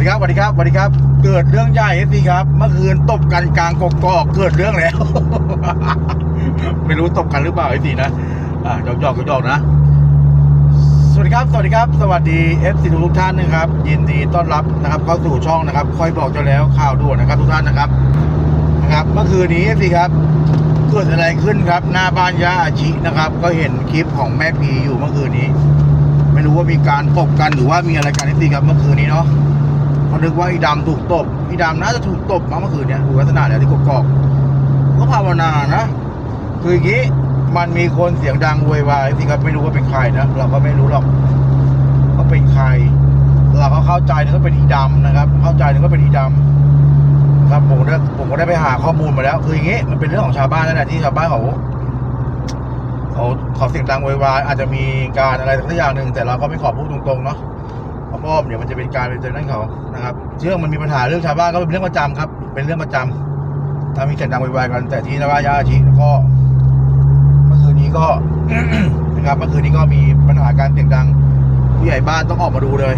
ดีครับสวัสดีครับสวัสดีครับ เกิดเรื่องใหญ่สิครับ เมื่อคืนตบกันกลางกกอกเกิดเรื่องแล้ว ไม่รู้ตบกันหรือเปล่าไอ้สินะอ่าหยอกหยอกหยอกนะ สวัสดีครับ สวัสดีครับ สวัสดีเอฟซีทุกท่านนะครับ ยินดีต้อนรับนะครับเข้าสู่ช่องนะครับคอยบอกจ้าแล้วข่าวด่วนนะครับ ทุกท่านนะครับนะครับ เมื่อคืนนี้เอฟซีครับเกิดอะไรขึ้นครับหน้าบ้านย่าอาชินะครับ ก็เห็นคลิปของแม่พีอยู่เมื่อคืนนี้ ไม่รู้ว่ามีการตบกันหรือว่ามีอะไรกันเอฟซีครับเมื่อคืนนี้เนาะ นึกว่าไอ้ดำถูกตบไอ้ดำน่าจะถูกตบมาเมื่อคืนเนี้ยดูลักษณะแล้วที่กกอกก็ภาวนานะ คืออย่างนี้มันมีคนเสียงดังโวยวายสิครับไม่รู้ว่าเป็นใครนะเราก็ไม่รู้หรอกว่าเป็นใคร เราก็เข้าใจนึกว่าเป็นอีดำนะครับ เข้าใจนึกว่าเป็นอีดำครับผมได้ผมก็ได้ไปหาข้อมูลมาแล้ว คืออย่างนี้มันเป็นเรื่องของชาวบ้านนั่นแหละที่ชาวบ้านเขาเขาเขาเสียงดังโวยวายอาจจะมีการอะไรสักอย่างหนึ่งแต่เราก็ไม่ขอพูดตรงๆเนาะ เพราะว่าเดี๋ยมันจะเป็นการเป็นเจอนั่นเขานะครับเรื่องมันมีปัญหาเรื่องชาวบ้านก็เป็นเรื่องประจำครับ เป็นเรื่องประจำถ้ามีเสียงดังวายกัน แต่ที่นวายาอาชีก็เมื่อคืนนี้ก็นะครับเมื่อคืนนี้ก็มีปัญหาการเสียงดัง ผู้ใหญ่บ้านต้องออกมาดูเลย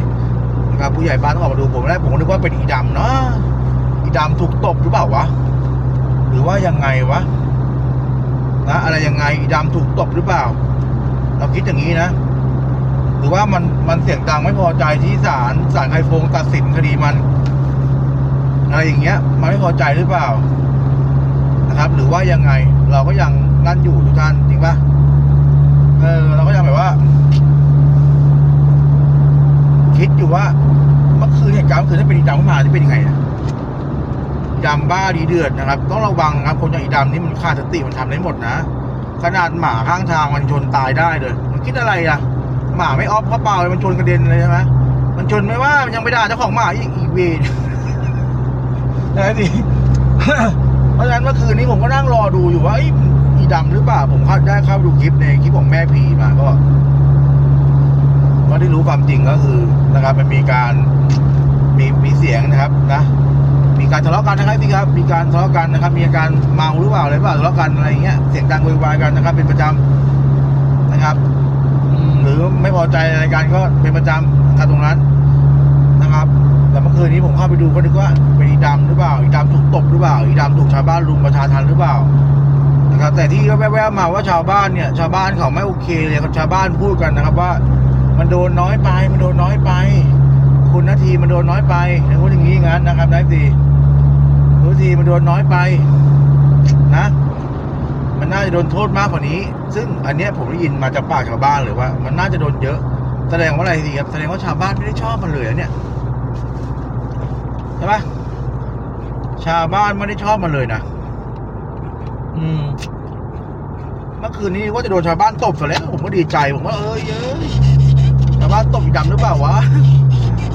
นะครับผู้ใหญ่บ้านต้องออกมาดูผมแรกผมนึกว่าเป็นอีดำเนาะอีดำถูกตบหรือเปล่าวะหรือว่ายังไงวะนะอะไรยังไงอีดำถูกตบหรือเปล่า เราคิดอย่างนี้นะ รือว่ามันมันเสียงดังไม่พอใจที่ศาลศาลไคฟงตัดสินคดีมัน อะไรอย่างเงี้ย มันไม่พอใจหรือเปล่านะครับ หรือว่ายังไง เราก็ยังนั่นอยู่ทุกท่านจริงปะเออเราก็ยังแบบว่า คิดอยู่ว่าเมื่อคืนเหตุการณ์เมื่อคืนถ้าเป็นอีดำขึ้นมาจะเป็นยังไงนะดำบ้าดีเดือดนะครับ ต้องระวังนะครับ คนอย่างอีดำนี่มันขาดสติมันทำได้หมดนะขนาดหมาข้างทางมันชนตายได้เลย มันคิดอะไรอะ หมาไม่ออฟเพราะเปล่าเลยมันชนกระเด็นเลยใช่ไหมมันชนไม่ว่ามันยังไม่ด่าเจ้าของหมาอีกอีเวนนะสิเพราะฉะนั้นเมื่อคืนนี้ผมก็นั่งรอดูอยู่ว่าไอีดำหรือเปล่า ผมเข้าได้เข้าดูคลิปในคลิปของแม่ผีมาก็ก็ได้รู้ความจริงก็คือนะครับมันมีการมีมีเสียงนะครับนะมีการทะเลาะกันนะครับพี่ครับ มีการทะเลาะกันนะครับ มีอาการเมาหรือเปล่าอะไรเปล่าทะเลาะกันอะไรเงี้ยเสียงดังโวยวายกันนะครับ เป็นประจำนะครับ รือไม่พอใจอะไรกันก็เป็นประจำนะครับตรงนั้นนะครับ แต่เมื่อคืนนี้ผมเข้าไปดูก็นึกว่าเป็นอีดำหรือเปล่าอีดำถูกตบหรือเปล่าอีดำถูกชาวบ้านรุมประชาทันหรือเปล่านะครับแต่ที่แว่วๆมาว่าชาวบ้านเนี่ย ชาวบ้านเขาไม่โอเคเลยกับชาวบ้านพูดกันนะครับว่า มันโดนน้อยไปมันโดนน้อยไป คุณนาทีมันโดนน้อยไปนะพูดอย่างนี้งั้นนะครับนายสี่นาทีมันโดนน้อยไป นะ มันน่าจะโดนโทษมากกว่านี้ ซึ่งอันเนี้ยผมได้ยินมาจากปากชาวบ้านเลยว่า มันน่าจะโดนเยอะ แสดงว่าอะไรสิครับ แสดงว่าชาวบ้านไม่ได้ชอบมันเลยอะเนี่ย ใช่ปะชาวบ้านไม่ได้ชอบมันเลยนะ อืม เมื่อคืนนี้ว่าจะโดนชาวบ้านตบซะแล้ว ผมก็ดีใจ ผมว่าเอ้ยเอ้ยชาวบ้านตบดำหรือเปล่าวะ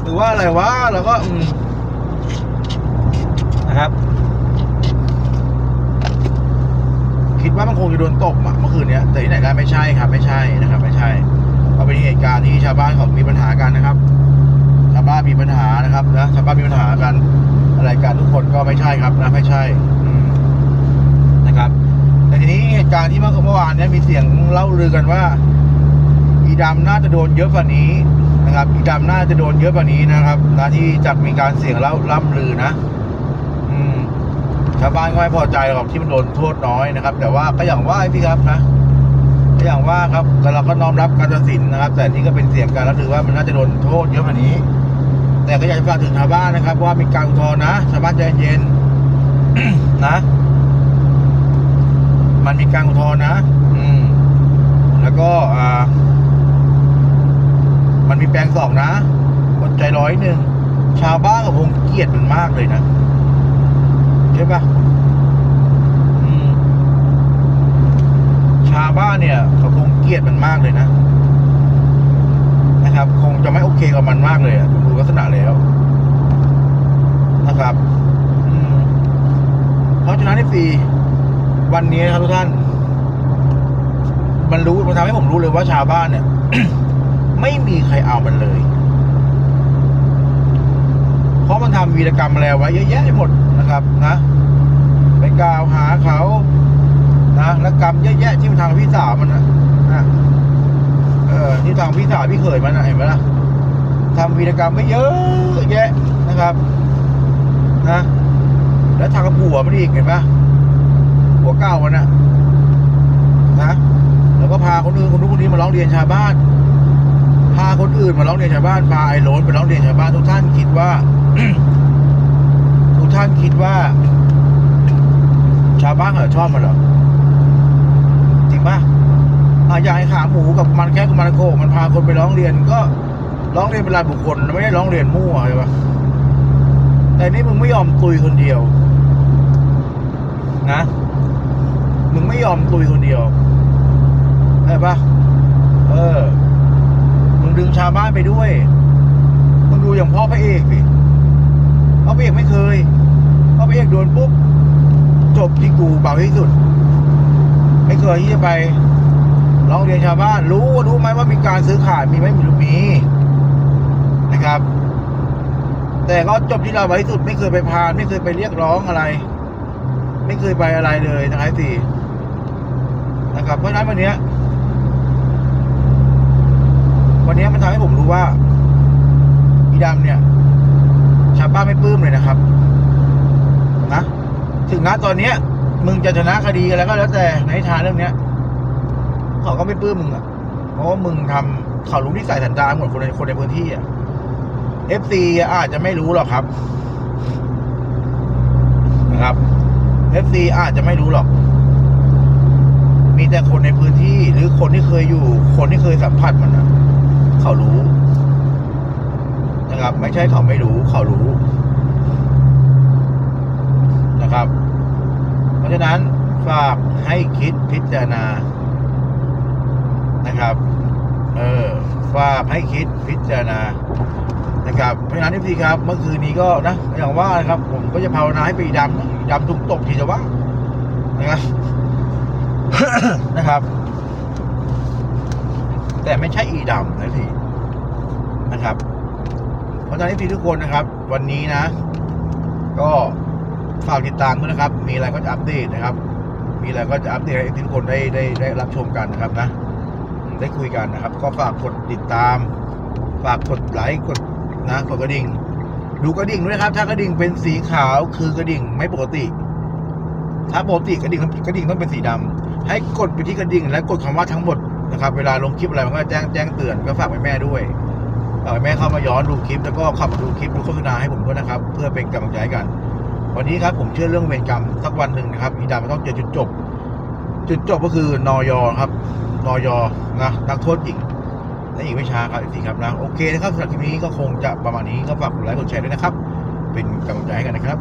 หรือว่าอะไรวะ แล้วก็ อืม นะครับ คิดว่ามันคงจะโดนตบอะเมื่อคืนเนี้ยแต่ที่ไหนได้ไม่ใช่ครับ ไม่ใช่นะครับ ไม่ใช่ก็เป็นเหตุการณ์ที่ชาวบ้านเขามีปัญหากันนะครับ ชาวบ้านมีปัญหานะครับนะชาวบ้านมีปัญหากันอะไรกันทุกคนก็ไม่ใช่ครับนะไม่ใช่นะครับ แต่ทีนี้เหตุการณ์ที่เมื่อเมื่อวานเนี้ยมีเสียงเล่าลือกันว่า อีดำน่าจะโดนเยอะกว่านี้นะครับ อีดำน่าจะโดนเยอะกว่านี้นะครับนะที่จะมีการเสียงเล่าล่ำลือนะ ชาวบ้านก็ไม่พอใจหรอกที่มันโดนโทษน้อยนะครับ แต่ว่าก็อย่างว่าพี่ครับนะก็อย่างว่าครับแต่เราก็น้อมรับการตัดสินนะครับ แต่นี่ก็เป็นเสียงการรับถือว่ามันน่าจะโดนโทษเยอะกว่านี้ แต่ก็อยากจะฝากถึงชาวบ้านนะครับ ว่ามีการอุทธรณ์นะชาวบ้านใจเย็นนะ มันมีการอุทธรณ์นะ อืม แล้วก็อ่า มันมีแปลงสองนะอดใจร้อยหนึ่งชาวบ้านกับผมเกลียดมันมากเลยนะ ใช่ปะชาวบ้านเนี่ย เขาคงเกลียดมันมากเลยนะ นะครับ คงจะไม่โอเคกับมันมากเลยอะดูลักษณะแล้ว นะครับเพราะฉะนั้นในปีวันนี้นะครับทุกท่าน มันรู้มันทำให้ผมรู้เลยว่าชาวบ้านเนี่ย ไม่มีใครเอามันเลย เพราะมันทำวีรกรรมอะไรไว้เยอะแยะไปหมด นะครับนะไปกล่าวหาเขานะและกรรมเยอะแยะที่มันทำกับพี่สาวมันนะนะเออที่ทำกับพี่สาวพี่เขยมันนะเห็นไหมล่ะทำวีรกรรมไม่เยอะแยะนะครับนะแล้วทางผัวมันอีกเห็นปะผัวเก้ามันอะนะแล้วก็พาคนอื่นคนนู้นคนนี้มาร้องเรียนชาวบ้าน พาคนอื่นมาร้องเรียนชาวบ้านพาไอ้โหลนไปร้องเรียนชาวบ้านทุกท่านคิดว่า ท่านคิดว่า ชาวบ้านเขาชอบมันหรอจริงปะอะอย่างไอ้ขาหมูกับมันแค่กับมันโคมันพาคนไปร้องเรียนก็ร้องเรียนเป็นรายบุคคลไม่ได้ร้องเรียนมั่วใช่ปะแต่นี่มึงไม่ยอมตุยคนเดียว นะมึงไม่ยอมตุยคนเดียวใช่ปะเออ มึงดึงชาวบ้านไปด้วย มึงดูอย่างพ่อพระเอกสิพ่อพระเอกไม่เคย พ่อพระเอกโดนปุ๊บ จบที่ กูเบาที่สุด ไม่เคยที่จะไปร้องเรียนชาวบ้าน รู้รู้ไหมว่ามีการซื้อขายมีไหมมีหรือมีนะครับ แต่ก็จบที่เราไว้ที่สุด ไม่เคยไปพาน ไม่เคยไปเรียกร้องอะไร ไม่เคยไปอะไรเลยนะครับสี่นะครับเพราะฉะนั้นวันนี้วันนี้มันทำให้ผมรู้ว่าอีดำเนี่ย ชาวบ้านไม่ปลื้มเลยนะครับ นะ ถึงณตอนเนี้ย มึงจะชนะคดีอะไรก็แล้วแต่ในทางเรื่องเนี้ยเขาก็ไม่ปลื้มมึงอะ เพราะว่ามึงทำเขารู้ที่ใส่สันดานหมดคนในคนในพื้นที่อะเอฟซีอาจจะไม่รู้หรอกครับ นะครับเอฟซีอาจจะไม่รู้หรอก มีแต่คนในพื้นที่หรือคนที่เคยอยู่ คนที่เคยสัมผัสมันอะเขารู้นะครับ ไม่ใช่เขาไม่รู้ เขารู้นะครับ ราะฉะนั้นฝากให้คิดพิจารณานะครับ เออฝากให้คิดพิจารณานะครับเพราะฉะนั้นทีครับเมื่อคืนนี้ก็นะอย่างว่านะครับ ผมก็จะภาวนาให้ไปดำดำทุกตกทีจะว่านะครับนะครับ แต่ไม่ใช่อีดำนะทีนะครับ เพราะฉะนั้นทีทุกคนนะครับ วันนี้นะ ก็ ฝากติดตามด้วยนะครับ มีอะไรก็จะอัปเดตนะครับ มีอะไรก็จะอัปเดตให้ทุกคนได้ได้ได้รับชมกันนะครับนะ ได้คุยกันนะครับ ก็ฝากกดติดตาม ฝากกดไลค์กดนะกดกระดิ่ง ดูกระดิ่งด้วยนะครับ ถ้ากระดิ่งเป็นสีขาวคือกระดิ่งไม่ปกติ ถ้าปกติกระดิ่งกระดิ่งต้องเป็นสีดำให้กดไปที่กระดิ่ง และกดคำว่าทั้งหมดนะครับ เวลาลงคลิปอะไรมันก็แจ้งแจ้งเตือนก็ฝากไปแม่ด้วยฝากแม่เข้ามาย้อนดูคลิปแล้วก็ขับดูคลิปดูโฆษณาให้ผมด้วยนะครับ เพื่อเป็นกำลังใจกัน วันนี้ครับผมเชื่อเรื่องเวรกรรมสักวันหนึ่งนะครับอีดามันต้องเจอจุดจบ จุดจบก็คือนอยครับนอยนะนักโทษหญิงและอีกไม่ช้าครับอีกทีครับนะโอเคนะครับสำหรับคลิปนี้ก็คงจะประมาณนี้ก็ฝากกดไลค์กดแชร์ด้วยนะครับ เป็นกำลังใจให้กันนะครับ